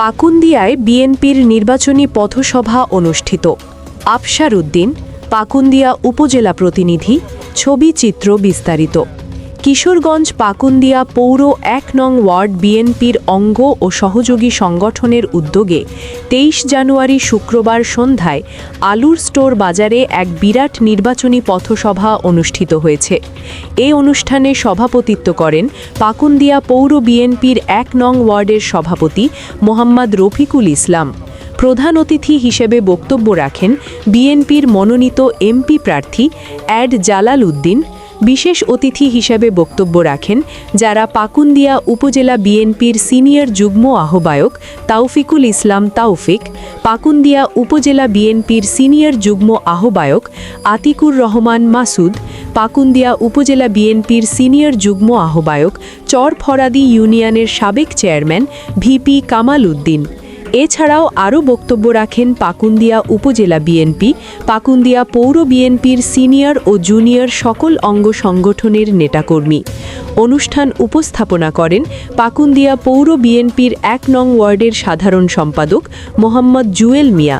পাকুন্দিয়ায় বিএনপির নির্বাচনী পথসভা অনুষ্ঠিত। আফসার উদ্দিন পাকুন্দিয়া উপজেলা প্রতিনিধি ছবি চিত্র বিস্তারিত। কিশোরগঞ্জ, পাকুন্দিয়া পৌর এক নং ওয়ার্ড বিএনপির অঙ্গ ও সহযোগী সংগঠনের উদ্যোগে তেইশ জানুয়ারি শুক্রবার সন্ধ্যায় আলুর স্টোর বাজারে এক বিরাট নির্বাচনী পথসভা অনুষ্ঠিত হয়েছে। এ অনুষ্ঠানে সভাপতিত্ব করেন পাকুন্দিয়া পৌর বিএনপির এক নং ওয়ার্ডের সভাপতি মোহাম্মদ রফিকুল ইসলাম। প্রধান অতিথি হিসেবে বক্তব্য রাখেন বিএনপির মনোনীত এমপি প্রার্থী অ্যাড জালাল উদ্দিন বিশেষ অতিথি হিসেবে বক্তব্য রাখেন, যারা পাকুন্দিয়া উপজেলা বিএনপির সিনিয়র যুগ্ম আহ্বায়ক তাওফিকুল ইসলাম তাওফিক, পাকুন্দিয়া উপজেলা বিএনপির সিনিয়র যুগ্ম আহ্বায়ক আতিকুর রহমান মাসুদ, পাকুন্দিয়া উপজেলা বিএনপির সিনিয়র যুগ্ম আহ্বায়ক চরফরাদি ইউনিয়নের সাবেক চেয়ারম্যান ভিপি কামাল উদ্দিন। এছাড়াও আরও বক্তব্য রাখেন পাকুন্দিয়া উপজেলা বিএনপি, পাকুন্দিয়া পৌর বিএনপির সিনিয়র ও জুনিয়র সকল অঙ্গ সংগঠনের নেতাকর্মী। অনুষ্ঠান উপস্থাপনা করেন পাকুন্দিয়া পৌর বিএনপির এক নং ওয়ার্ডের সাধারণ সম্পাদক মোহাম্মদ জুয়েল মিয়া।